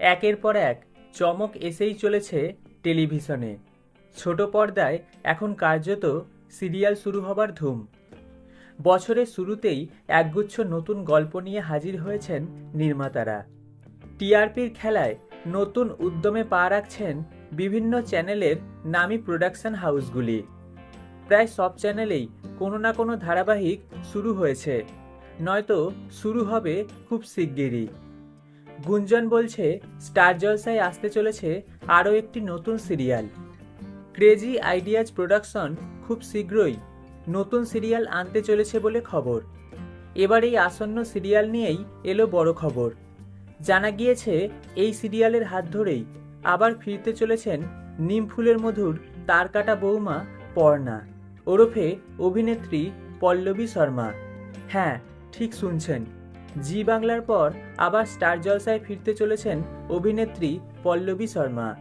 একের পর এক চমক এসেই চলেছে টেলিভিশনে। ছোট পর্দায় এখন কার্যত সিরিয়াল শুরু হবার ধুম। বছরের শুরুতেই একগুচ্ছ নতুন গল্প নিয়ে হাজির হয়েছেন নির্মাতারা। টিআরপির খেলায় নতুন উদ্যমে পা রাখছেন বিভিন্ন চ্যানেলের নামী প্রোডাকশন হাউসগুলি। প্রায় সব চ্যানেলেই কোনো না কোনো ধারাবাহিক শুরু হয়েছে। নয়তো শুরু হবে খুব শিগগিরই। গুঞ্জন বলছে, স্টার জলসায় আসতে চলেছে আরও একটি নতুন সিরিয়াল। ক্রেজি আইডিয়াজ প্রোডাকশন খুব শীঘ্রই নতুন সিরিয়াল আনতে চলেছে বলে খবর। এবার এই আসন্ন সিরিয়াল নিয়েই এলো বড় খবর। জানা গিয়েছে, এই সিরিয়ালের হাত ধরেই আবার ফিরতে চলেছেন নিমফুলের মধুর তারকাটা বৌমা পর্ণা। ওরফে অভিনেত্রী পল্লবী শর্মা। হ্যাঁ ঠিক শুনছেন। জি বাংলার পর আবার স্টার জলসায় ফিরতে চলেছেন অভিনেত্রী পল্লবী শর্মা।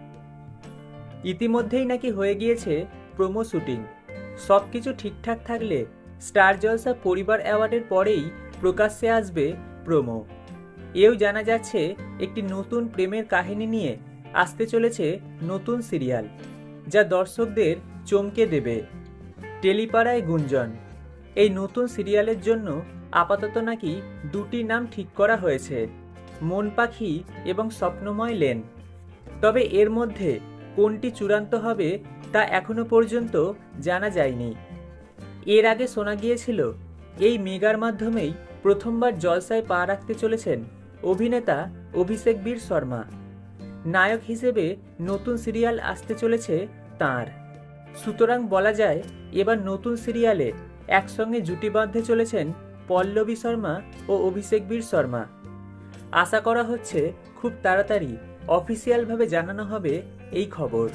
ইতিমধ্যেই নাকি হয়ে গিয়েছে প্রোমো শুটিং। সব কিছু ঠিকঠাক থাকলে স্টার জলসা পরিবার অ্যাওয়ার্ডের পরেই প্রকাশ্যে আসবে প্রোমো। এও জানা যাচ্ছে, একটি নতুন প্রেমের কাহিনী নিয়ে আসতে চলেছে নতুন সিরিয়াল, যা দর্শকদের চমকে দেবে। টেলিপাড়ায় গুঞ্জন। এই নতুন সিরিয়ালের জন্য আপাতত নাকি দুটি নাম ঠিক করা হয়েছে, মন পাখি এবং স্বপ্নময় লেন। তবে এর মধ্যে কোনটি চূড়ান্ত হবে তা এখনও পর্যন্ত জানা যায়নি। এর আগে শোনা গিয়েছিল, এই মেগার মাধ্যমেই প্রথমবার জলসায় পা রাখতে চলেছেন অভিনেতা অভিষেক বীর শর্মা। নায়ক হিসেবে নতুন সিরিয়াল আসতে চলেছে তার। সুতরাং বলা যায়, এবার নতুন সিরিয়ালে একসঙ্গে জুটি বাঁধতে চলেছেন পল্লবী শর্মা ও অভিষেক বীর শর্মা। আশা করা হচ্ছে খুব তাড়াতাড়ি অফিসিয়ালভাবে জানানো হবে এই খবর।